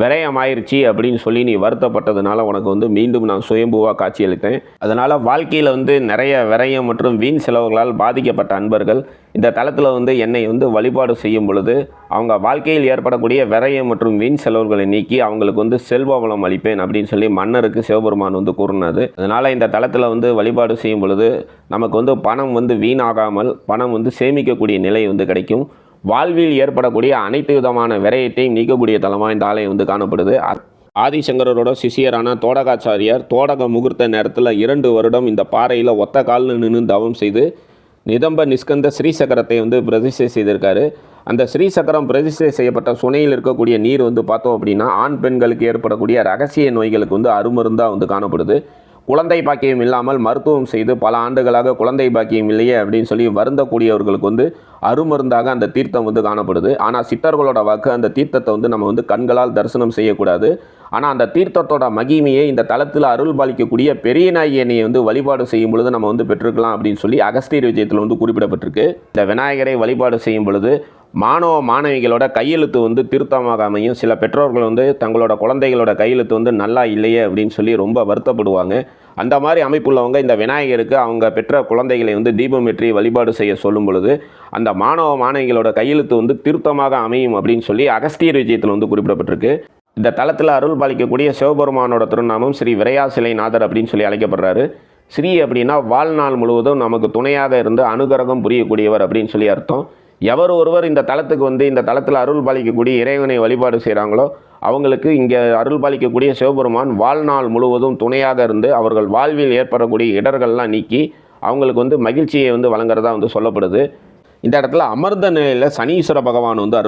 விரயம் ஆயிடுச்சு அப்படின்னு சொல்லி நீ வருத்தப்பட்டதுனால உனக்கு வந்து மீண்டும் நான் சுயம்புவாக காட்சியளித்தேன். அதனால் வாழ்க்கையில் வந்து நிறைய விரயம் மற்றும் வீண் செலவுகளால் பாதிக்கப்பட்ட அன்பர்கள் இந்த தளத்தில் வந்து என்னை வந்து வழிபாடு செய்யும் பொழுது அவங்க வாழ்க்கையில் ஏற்படக்கூடிய விரயம் மற்றும் வீண் செலவுகளை நீக்கி அவங்களுக்கு வந்து செல்வவளம் அளிப்பேன் அப்படின்னு சொல்லி மன்னருக்கு சிவபெருமான் வந்து கூறினது அதனால் இந்த தளத்தில் வந்து வழிபாடு செய்யும் பொழுது நமக்கு வந்து பணம் வந்து வீணாகாமல் பணம் வந்து சேமிக்கக்கூடிய நிலை வந்து கிடைக்கும். வாழ்வில் ஏற்படக்கூடிய அனைத்து விதமான விரயத்தையும் நீக்கக்கூடிய தலமாக இந்த ஆலயம் வந்து காணப்படுது. அ- சிஷியரான தோடகாச்சாரியார் தோடக முகூர்த்த நேரத்தில் இரண்டு வருடம் இந்த பாறையில் ஒத்த காலில் நின்று தவம் செய்து நிதம்ப நிஸ்கந்த ஸ்ரீசக்கரத்தை வந்து பிரதிஷ்டை செய்திருக்காரு. அந்த ஸ்ரீசக்கரம் பிரதிஷ்டை செய்யப்பட்ட சுனையில் இருக்கக்கூடிய நீர் வந்து பார்த்தோம் அப்படின்னா ஆண் பெண்களுக்கு ஏற்படக்கூடிய ரகசிய நோய்களுக்கு வந்து அருமருந்தாக வந்து காணப்படுது. குழந்தை பாக்கியம் இல்லாமல் மருத்துவம் செய்து பல ஆண்டுகளாக குழந்தை பாக்கியம் இல்லையே அப்படின்னு சொல்லி வருந்தக்கூடியவர்களுக்கு வந்து அருமருந்தாக அந்த தீர்த்தம் வந்து காணப்படுது. ஆனால் சித்தர்களோட வாக்கு அந்த தீர்த்தத்தை வந்து நம்ம வந்து கண்களால் தரிசனம் செய்யக்கூடாது. ஆனால் அந்த தீர்த்தத்தோட மகிமையை இந்த தளத்தில் அருள் பாலிக்கக்கூடிய பெரிய நாயகியை வந்து வழிபாடு செய்யும் பொழுது நம்ம வந்து பெற்றுக்கலாம் அப்படின்னு சொல்லி அகஸ்தீர் விஜயத்தில் வந்து குறிப்பிடப்பட்டிருக்கு. இந்த விநாயகரை வழிபாடு செய்யும் பொழுது மாணவ மாணவிகளோட கையெழுத்து வந்து திருத்தமாக அமையும் சில பெற்றோர்கள் வந்து தங்களோட குழந்தைகளோட கையெழுத்து வந்து நல்லா இல்லையே அப்படின்னு சொல்லி ரொம்ப வருத்தப்படுவாங்க. அந்த மாதிரி அமைப்புள்ளவங்க இந்த விநாயகருக்கு அவங்க பெற்ற குழந்தைகளை வந்து தீபம் ஏற்றி வழிபாடு செய்ய சொல்லும் பொழுது அந்த மாணவ மாணவிகளோட கையெழுத்து வந்து திருத்தமாக அமையும் அப்படின்னு சொல்லி அகஸ்தியர் விஜயத்தில் வந்து குறிப்பிடப்பட்டிருக்கு. இந்த தளத்தில் அருள் பாலிக்கக்கூடிய சிவபெருமானோட திருநாமம் ஸ்ரீ விரையாசிலை நாதர் அப்படின்னு சொல்லி அழைக்கப்படுறாரு. ஸ்ரீ அப்படின்னா வாழ்நாள் முழுவதும் நமக்கு துணையாக இருந்து அனுகிரகம் புரியக்கூடியவர் அப்படின்னு சொல்லி அர்த்தம். எவர் ஒருவர் இந்த தளத்துக்கு வந்து இந்த தளத்தில் அருள் பாலிக்கக்கூடிய இறைவனை வழிபாடு செய்கிறாங்களோ அவங்களுக்கு இங்கே அருள் பாலிக்கக்கூடிய சிவபெருமான் வாழ்நாள் முழுவதும் துணையாக இருந்து அவர்கள் வாழ்வில் ஏற்படக்கூடிய இடர்கள்லாம் நீக்கி அவங்களுக்கு வந்து மகிழ்ச்சியை வந்து வழங்குறதா வந்து சொல்லப்படுது. இந்த இடத்துல அமர்ந்த நிலையில் சனீஸ்வர பகவான் வந்து அருள்